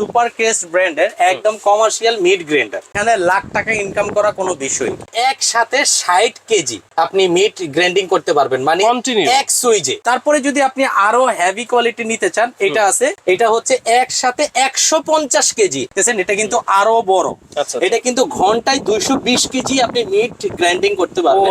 Super crest ব্র্যান্ডের একদম commercial meat grinder. এখানে লাখ টাকা ইনকাম করা কোনো বিষয় একসাথে ষাট কেজি আপনি মিট গ্রাইন্ডিং করতে পারবেন। মানে এক সুইজে। তারপরে যদি আপনি আরও হেভি কোয়ালিটি নিতে চান এটা আছে। এটা হচ্ছে একসাথে একশো পঞ্চাশ কেজি। এটা কিন্তু আরও বড়। আচ্ছা। এটা কিন্তু ঘন্টায় দুইশো বিশ কেজি আপনি মিট গ্রাইন্ডিং করতে পারবেন।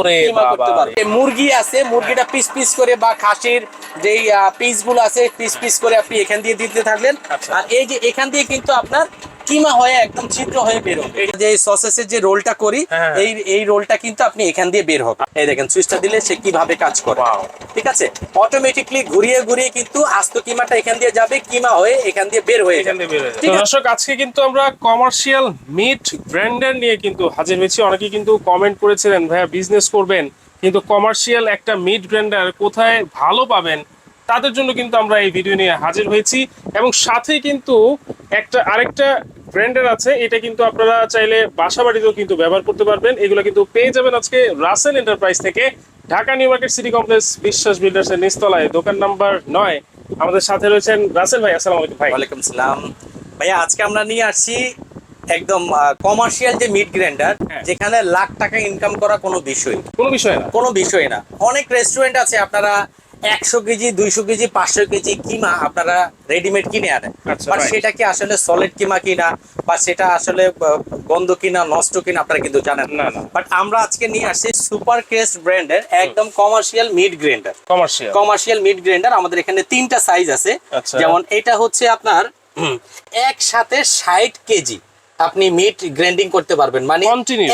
করতে পারবেন। মুরগি আছে মুরগিটা পিস পিস করে বা খাসির যেই পিসগুলো আছে পিস পিস করে আপনি এখান দিয়ে দিতে থাকলেন। আচ্ছা। আর এই যে এখান দিয়ে কিন্তু আপনার কিমা হয়ে একদম ছিদ্র হয়ে বের হবে। এই যে সসেসের যে রোলটা করি হ্যাঁ। এই এই রোলটা কিন্তু আপনি এখান দিয়ে বের হবে। এই দেখেন সুইচটা দিলে সে কীভাবে কাজ করে। ঠিক আছে? অটোমেটিকলি ঘুরিয়ে ঘুরিয়ে কিন্তু আস্ত কিমাটা এখান দিয়ে যাবে কিমা হয়ে এখান দিয়ে বের হয়ে যাবে। দিয়ে দর্শক আজকে কিন্তু আমরা কমার্শিয়াল মিট ব্র্যান্ডের নিয়ে কিন্তু হাজির হয়েছি। অনেকে কিন্তু কমেন্ট করেছিলেন ভাইয়া বিজনেস করবেন। কিন্তু কমার্শিয়াল একটা মিট ব্র্যান্ডার কোথায় ভালো পাবেন? তাদের জন্য কিন্তু আমরা এই ভিডিও নিয়ে হাজির হয়েছি। এবং সাথে কিন্তু একটা আরেকটা ব্র্যান্ডের আছে এটা কিন্তু আপনারা চাইলে বাসা বাড়িতেও কিন্তু ব্যবহার করতে পারবেন। এগুলো কিন্তু পেয়ে যাবেন আজকে রাসেল এন্টারপ্রাইজ থেকে। Dhaka new market city complex Biswas builders এর নিচতলায় দোকান নাম্বার নয়। আমাদের সাথে রয়েছেন রাসেল ভাই আসসালামু আলাইকুম ভাই। ওয়ালাইকুম সালাম। ভাইয়া আজকে আমরা নিয়ে আসছি একদম কমার্শিয়াল যে মিট গ্রাইন্ডার হ্যাঁ। যেখানে লাখ টাকা ইনকাম করা কোনো বিষয় কোনো বিষয় না। কোনো বিষয় না। অনেক রেস্টুরেন্ট আছে আপনারা একশো কেজি দুইশো কেজি পাঁচশো কেজি কিমা আপনারা রেডিমেড কিনে আনেন। আচ্ছা, বাট সেটা কি আসলে সলিড কিমা কিনা বা সেটা আসলে গন্ধ কিনা নষ্ট কিনা আপনারা কিন্তু জানেন না। বাট আমরা আজকে নিয়ে আসছি সুপার ক্রেস্ট ব্র্যান্ডের একদম commercial meat grinder commercial commercial meat grinder আমাদের এখানে তিনটা সাইজ আছে। আচ্ছা। যেমন এটা হচ্ছে আপনার একসাথে ষাট কেজি। আপনি মিট গ্রাইন্ডিং করতে পারবেন মানে?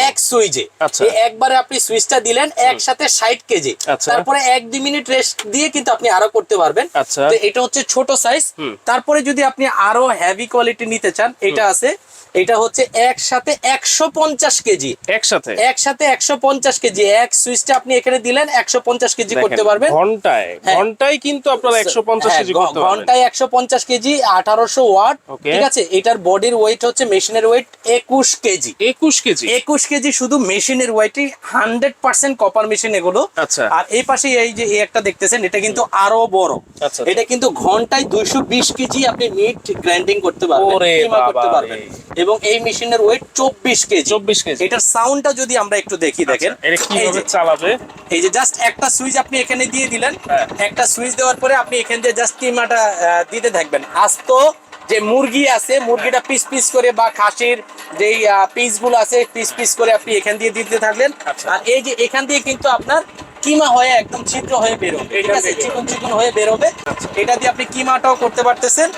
এক সুইজে আচ্ছা। একবারে আপনি সুইচটা দিলেন একসাথে ষাট কেজি আচ্ছা। তারপরে এক দুই মিনিট রেস্ট দিয়ে কিন্তু আপনি আরও করতে পারবেন আচ্ছা। তো এটা হচ্ছে ছোট সাইজ। তারপরে যদি আপনি আরও হেভি কোয়ালিটি নিতে চান এটা আছে এটা হচ্ছে একসাথে একশো পঞ্চাশ কেজি। একসাথে? একসাথে একশো পঞ্চাশ কেজি। এক সুইচটা আপনি এখানে দিলেন একশো পঞ্চাশ কেজি করতে পারবেন। ঘন্টায়। হ্যাঁ। ঘন্টায় কিন্তু আপনারা একশো পঞ্চাশ হ্যাঁ, কেজি ঘন্টায় একশো পঞ্চাশ কেজি আঠারোশো ওয়াট। ঠিক আছে? এটার বডির ওয়েট হচ্ছে মেশিনের ওয়েট একুশ কেজি। একুশ কেজি? একুশ কেজি শুধু মেশিনের ওয়েটই হান্ড্রেড পার্সেন্ট কপার মেশিন এগুলো। আচ্ছা। আর এই পাশে এই যে একটা দেখতেছেন এটা কিন্তু আরও বড়। আচ্ছা। এটা কিন্তু ঘন্টায় দুইশো বিশ কেজি আপনি মিট গ্রাইন্ডিং করতে পারবেন করতে পারবেন। এবং এই মেশিনের ওয়েট চব্বিশ কেজি 24 কেজি। এটার সাউন্ডটা যদি আমরা একটু দেখি দেখেন আচ্ছা, যে- চালাবে এই যে জাস্ট একটা সুইচ আপনি এখানে দিয়ে দিলেন হ্যাঁ। একটা সুইচ দেওয়ার পরে আপনি এখান দিয়ে জাস্ট আহ, দিতে থাকবেন আস্ত যে মুরগি আছে মুরগিটা পিস পিস করে বা খাসির যেই পিসগুলো আছে পিস পিস করে আপনি এখান দিয়ে দিতে থাকলেন আচ্ছা। আর এই যে এখান দিয়ে কিন্তু আপনার কিমা হয়ে একদম ছিদ্র হয়ে বেরোবে। ঠিক আছে? চিকন চিকন হয়ে বেরোবে। এটা দিয়ে আপনি কিমাটাও করতে পারতেছেন।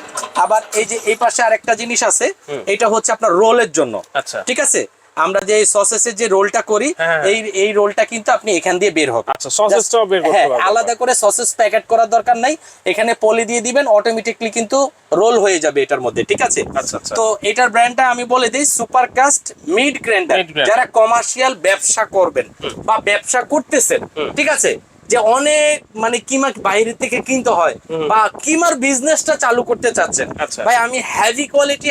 আবার এই যে এই পাশে আরেকটা জিনিস আছে এটা হচ্ছে আপনার রোলের জন্য। আচ্ছা। ঠিক আছে? আমরা যে সসেসের যে রোলটা করি হ্যাঁ। এই এই রোলটা কিন্তু আপনি এখান দিয়ে বের হবে। আচ্ছা, sausageটাও বের করতে হ্যাঁ, পারবেন। আলাদা করে সসেস প্যাকেট করার দরকার নাই। এখানে পলি দিয়ে দিবেন অটোমেটিকলি কিন্তু রোল হয়ে যাবে এটার মধ্যে ঠিক আছে? আচ্ছা, আচ্ছা। তো এটার ব্র্যান্ডটা আমি বলে দিই সুপার কাস্ট মিড গ্রাইন্ডার যারা কমার্শিয়াল ব্যবসা করবেন বা ব্যবসা করতেছেন ঠিক আছে? যে অনেক মানে কিমা বাইরে থেকে কিনতে হয় বা কিমার বিজনেসটা চালু করতে চাচ্ছেন। আচ্ছা। ভাই আমি হেভি কোয়ালিটি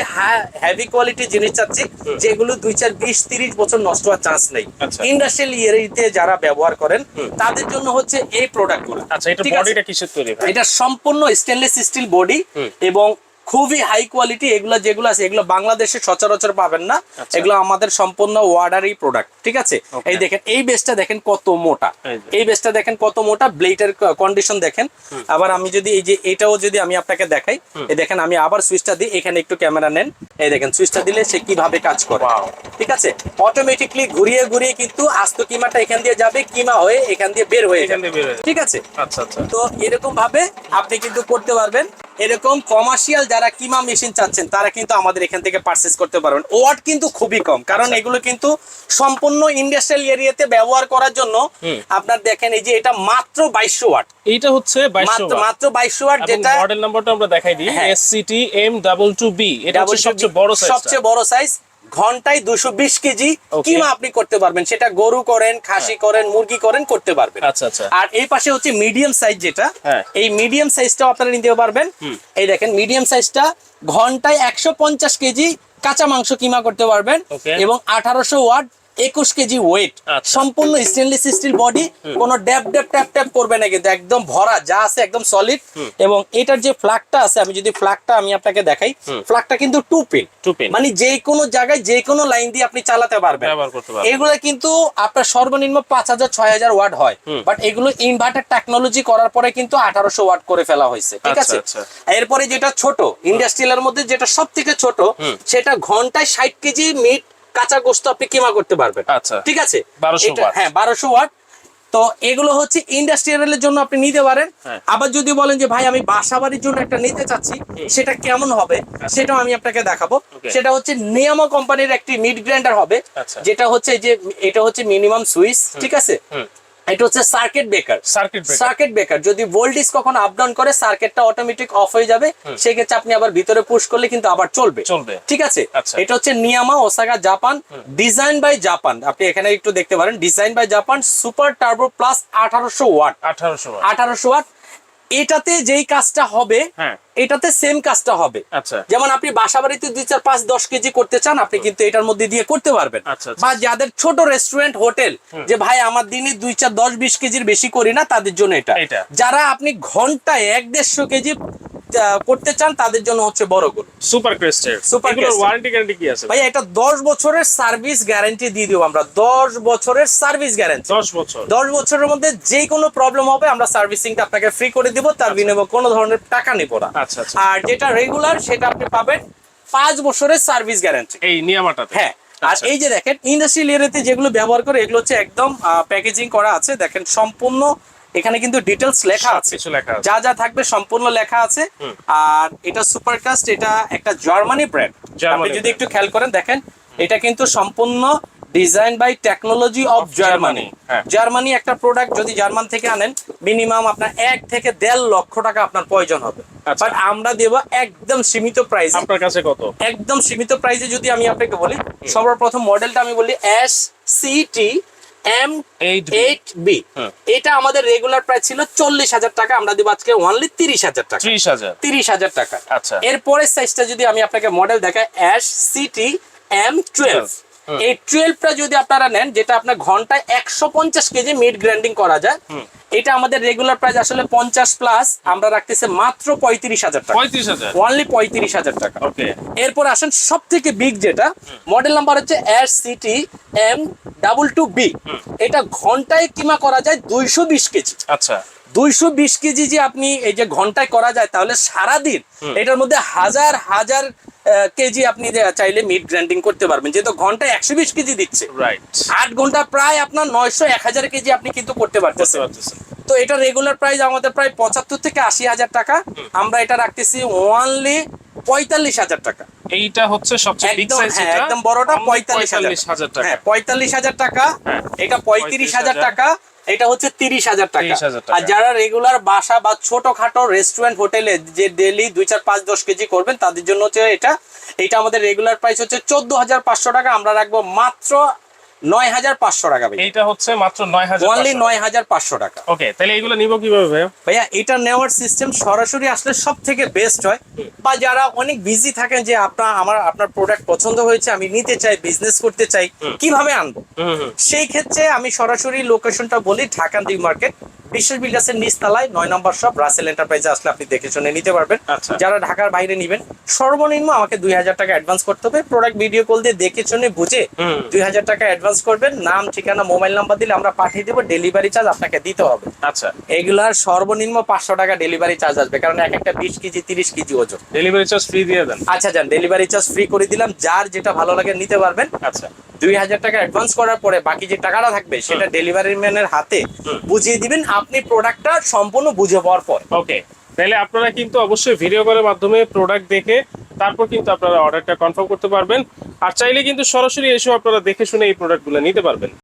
হেভি কোয়ালিটি জিনিস চাচ্ছি যেগুলো দুই চার বিশ তিরিশ বছর নষ্ট হওয়ার চান্স নেই। আচ্ছা। ইন্ডাস্ট্রিয়াল এরিয়াতে যারা ব্যবহার করেন তাদের জন্য হচ্ছে এই প্রোডাক্টগুলো আচ্ছা এটা বডিটা কিসের তৈরি এটা সম্পূর্ণ স্টেনলেস স্টিল বডি এবং খুবই হাই কোয়ালিটি এগুলো যেগুলো আছে এগুলো বাংলাদেশে সচরাচর পাবেন না। আচ্ছা। এগুলো আমাদের সম্পূর্ণ ওয়ার্ডারই প্রোডাক্ট ঠিক আছে? এই দেখেন এই বেসটা দেখেন কত মোটা। এই বেসটা দেখেন কত মোটা ব্লেডের কন্ডিশন দেখেন। আবার আমি যদি এই যে এটাও যদি আমি আপনাকে দেখাই এই দেখেন আমি আবার সুইচটা দিই এখানে একটু ক্যামেরা নেন। এই দেখেন সুইচটা দিলে সে কীভাবে কাজ করে. ঠিক আছে? অটোমেটিকলি ঘুরিয়ে ঘুরিয়ে কিন্তু আস্ত কিমাটা এখান দিয়ে যাবে কিমা হয়ে এখান দিয়ে বের হয়ে এখান যাবে। দিয়ে বের হয়ে যাবে। ঠিক আছে? আচ্ছা আচ্ছা। তো এরকম ভাবে আপনি কিন্তু করতে পারবেন। এরকম কমার্শিয়াল যারা কিমা মেশিন চাচ্ছেন তারা কিন্তু আমাদের এখান থেকে পারচেস করতে পারবেন। ওয়াট কিন্তু খুবই কম কারণ আচ্ছা। এগুলো কিন্তু সম্পূর্ণ ইন্ডাস্ট্রিয়াল এরিয়াতে ব্যবহার করার জন্য আপনার দেখেন এই যে এটা মাত্র বাইশশো ওয়াট। এইটা হচ্ছে মাত্র বাইশশো ওয়াট যেটা মডেল নাম্বারটা আমরা দেখাই দিই। SCT M double two B এটা সবচেয়ে বড় সাইজ সবচেয়ে বড় সাইজ ঘন্টায় দুশো বিশ কেজি কিমা আপনি করতে পারবেন। সেটা গরু করেন খাসি করেন মুরগি করেন করতে পারবেন। আচ্ছা আচ্ছা। আর এই পাশে হচ্ছে মিডিয়াম সাইজ যেটা হ্যাঁ। এই মিডিয়াম সাইজটাও আপনারা নিতে পারবেন। এই দেখেন মিডিয়াম সাইজটা ঘন্টায় একশো পঞ্চাশ কেজি কাঁচা মাংস কিমা করতে পারবেন। এবং আঠারোশো ওয়াট একুশ কেজি ওয়েট আচ্ছা। সম্পূর্ণ স্টেনলেস স্টিল বডি কোনো ড্যাপ ড্যাপ ট্যাপ ট্যাপ করবে না কিন্তু একদম ভরা যা আছে একদম সলিড এবং এটার যে ফ্ল্যাগটা আছে আমি যদি ফ্ল্যাগটা আমি আপনাকে দেখাই ফ্ল্যাগটা কিন্তু টু পিন Two pin। মানে যে কোনো জায়গায় যে কোনো লাইন দিয়ে আপনি চালাতে পারবেন। এগুলো কিন্তু আপনার সর্বনিম্ন পাঁচ হাজার ছয় হাজার ওয়াট হয়। বাট এগুলো ইনভার্টার টেকনোলজি করার পরে কিন্তু আঠারোশো ওয়াট করে ফেলা হয়েছে। ঠিক আচ্ছা, আছে? আচ্ছা। এরপরে যেটা ছোট ইন্ডাস্ট্রিয়ালের মধ্যে যেটা সব থেকে ছোট সেটা ঘন্টায় ষাট কেজি মিট কাঁচা গোস্ত আপনি কিমা করতে পারবেন। আচ্ছা। ঠিক আছে? 1200 এটা- ওয়াট। হ্যাঁ বারোশো ওয়াট। তো এগুলো হচ্ছে ইন্ডাস্ট্রিয়ালের জন্য আপনি নিতে পারেন। হ্যাঁ। আবার যদি বলেন যে ভাই আমি বাসাবাড়ির জন্য একটা নিতে চাচ্ছি সেটা কেমন হবে? সেটাও আমি আপনাকে দেখাবো। সেটা হচ্ছে নিয়ামা কোম্পানির একটি মিড গ্রাইন্ডার হবে আচ্ছা। যেটা হচ্ছে যে এটা হচ্ছে মিনিমাম সুইচ ঠিক আছে। এটা হচ্ছে circuit breaker circuit breaker circuit breaker যদি ভোল্টেজ কখন আপ ডাউন করে সার্কিটটা অটোমেটিক অফ হয়ে যাবে সেক্ষেত্রে আপনি আবার ভিতরে পুশ করলে কিন্তু আবার চলবে। চলবে। ঠিক আছে? আচ্ছা। এটা হচ্ছে নিয়ামা Osaka Japan design by Japan আপনি এখানে একটু দেখতে পারেন design by Japan super turbo plus আঠারোশো ওয়াট। আঠারোশো আঠারোশো ওয়াট এটাতে যেই কাজটা হবে হ্যাঁ। এটাতে সেম কাজটা হবে আচ্ছা যেমন আপনি বাসা বাড়িতে দুই চার পাঁচ দশ কেজি করতে চান আপনি কিন্তু এটার মধ্যে দিয়ে করতে পারবেন আচ্ছা, আচ্ছা। বা যাদের ছোট রেস্টুরেন্ট হোটেল যে ভাই আমার দিনে দুই চার দশ বিশ কেজির বেশি করি না তাদের জন্য এটা। যারা আপনি ঘন্টায় এক দেড়শো কেজি করতে চান তাদের জন্য হচ্ছে বড় গরু। সুপার ক্রেস্টের Crest। ওয়ারেন্টি গ্যারান্টি কি আছে? ভাই এটা দশ বছরের সার্ভিস গ্যারান্টি দিয়ে দিব আমরা। দশ বছরের সার্ভিস গ্যারান্টি দশ বছর। দশ বছরের মধ্যে যে কোনো প্রবলেম হবে আমরা সার্ভিসিংটা আপনাকে ফ্রি করে দিব তার বিনিময়ে কোনো ধরনের টাকা নিব না। আচ্ছা, আচ্ছা। আর যেটা রেগুলার সেটা আপনি পাবেন পাঁচ বছরের সার্ভিস গ্যারান্টি এই নিয়ামাটাতে? হ্যাঁ। আর আচ্ছা। এই যে দেখেন ইন্ডাস্ট্রিয়াল এরিয়াতে যেগুলো ব্যবহার করে এগুলো হচ্ছে একদম প্যাকেজিং করা আছে। দেখেন সম্পূর্ণ এখানে কিন্তু ডিটেলস লেখা আছে। যা যা থাকবে সম্পূর্ণ লেখা আছে। আর এটা সুপারকাস্ট এটা একটা জার্মানি ব্র্যান্ড আপনি যদি একটু খেয়াল করেন দেখেন এটা কিন্তু সম্পূর্ণ design by technology of Germany. Germany একটা প্রোডাক্ট যদি জার্মান থেকে আনেন মিনিমাম আপনার এক থেকে দেড় লক্ষ টাকা আপনার প্রয়োজন হবে। আচ্ছা। বাট আমরা দেব একদম সীমিত প্রাইস আপনার কাছে কত? একদম সীমিত প্রাইসে যদি আমি আপনাকে বলি সর্বপ্রথম মডেলটা আমি বলি S C T M 8B eight B এটা আমাদের রেগুলার প্রাইস ছিল চল্লিশ হাজার টাকা আমরা দিব আজকে অনলি তিরিশ হাজার টাকা। ত্রিশ হাজার। তিরিশ হাজার টাকা। আচ্ছা। এরপরের সাইজটা যদি আমি আপনাকে মডেল দেখাই অ্যাশ সিটি এম টুয়েলভ এই টুয়েলভটা যদি আপনারা নেন যেটা আপনার ঘন্টায় একশো পঞ্চাশ কেজি মিড গ্রাইন্ডিং করা যায় এটা আমাদের রেগুলার প্রাইস আসলে পঞ্চাশ প্লাস আমরা রাখতেছি মাত্র পঁয়ত্রিশ হাজার টাকা। পঁয়ত্রিশ হাজার। অনলি পঁয়ত্রিশ হাজার টাকা। ওকে এরপর আসেন সব থেকে বিগ যেটা মডেল নাম্বার হচ্ছে S CT M double two B এটা ঘন্টায় কিমা করা যায় দুইশো বিশ কেজি। আচ্ছা। দুইশো বিশ কেজি যে আপনি এই যে ঘন্টায় করা যায় তাহলে সারাদিন এটার মধ্যে হাজার হাজার কেজি আপনি চাইলে মিট গ্রাইন্ডিং করতে পারবেন। যেহেতু ঘন্টায় একশো বিশ কেজি দিচ্ছে। আট ঘণ্টা প্রায় আপনার নয়শো এক হাজার কেজি আপনি কিন্তু করতে পারতেছেন। তো এটা রেগুলার প্রাইস আমাদের প্রায় পঁচাত্তর থেকে আশি হাজার টাকা। আমরা এটা রাখতেছি ওয়ানলি পঁয়তাল্লিশ হাজার টাকা। এইটা হচ্ছে সবচেয়ে বিগ সাইজ হ্যাঁ একদম বড়টা পঁয়তাল্লিশ হাজার। টাকা। হ্যাঁ পঁয়তাল্লিশ হাজার টাকা হ্যাঁ। এটা পঁয়ত্রিশ হাজার 35,000 টাকা। এটা হচ্ছে তিরিশ হাজার টাকা। আর যারা রেগুলার বাসা বা ছোটখাটো রেস্টুরেন্ট হোটেলে যে ডেলি দুই চার পাঁচ দশ কেজি করবেন তাদের জন্য হচ্ছে এটা এটা আমাদের রেগুলার প্রাইস হচ্ছে চোদ্দ হাজার পাঁচশো টাকা। আমরা রাখব মাত্র নয় হাজার পাঁচশো টাকা ভাই এইটা হচ্ছে মাত্র নয় হাজার অনলি নয় হাজার পাঁচশো টাকা। ওকে তাহলে এগুলো নিব কীভাবে ভাইয়া? ভাইয়া এটা নেওয়ার সিস্টেম সরাসরি আসলে সব থেকে বেস্ট হয়। বা যারা অনেক বিজি থাকেন যে আপনার আমার আপনার প্রোডাক্ট পছন্দ হয়েছে আমি নিতে চাই বিজনেস করতে চাই কীভাবে আনব? সেই ক্ষেত্রে আমি সরাসরি লোকেশনটা বলি ঢাকান দুই মার্কেট বিশ্বাস বিল্ডার্সের নিচতলায় নয় নম্বর সব রাসেল এন্টারপ্রাইজে আসলে আপনি দেখে শুনে নিতে পারবেন। আচ্ছা। যারা ঢাকার বাইরে নেবেন সর্বনিম্ন আমাকে দুই হাজার টাকা অ্যাডভান্স করতে হবে। প্রোডাক্ট ভিডিও কল দিয়ে দেখে শুনে বুঝে দুই হাজার টাকা অ্যাডভান্স করবেন। নাম ঠিকানা মোবাইল নাম্বার দিলে আমরা পাঠিয়ে দেবো। ডেলিভারি চার্জ আপনাকে দিতে হবে। আচ্ছা। এগুলার সর্বনিম্ন পাঁচশো টাকা ডেলিভারি চার্জ আসবে। কারণ এক একটা বিশ কেজি তিরিশ কেজি ওজন। ডেলিভারি চার্জ ফ্রি দিয়ে দেন। আচ্ছা যান। ডেলিভারি চার্জ ফ্রি করে দিলাম। যার যেটা ভালো লাগে নিতে পারবেন। আচ্ছা। দুই হাজার টাকা অ্যাডভান্স করার পরে বাকি যে টাকাটা থাকবে সেটা ডেলিভারি ম্যানের হাতে বুঝিয়ে দিবেন। আপনি প্রোডাক্টটা সম্পূর্ণ বুঝে পাওয়ার পর। ওকে তাহলে আপনারা কিন্তু অবশ্যই ভিডিও কলের মাধ্যমে প্রোডাক্ট দেখে তারপর কিন্তু আপনারা অর্ডারটা কনফার্ম করতে পারবেন। আর চাইলে কিন্তু সরাসরি এসেও আপনারা দেখে শুনে এই প্রোডাক্টগুলো নিতে পারবেন।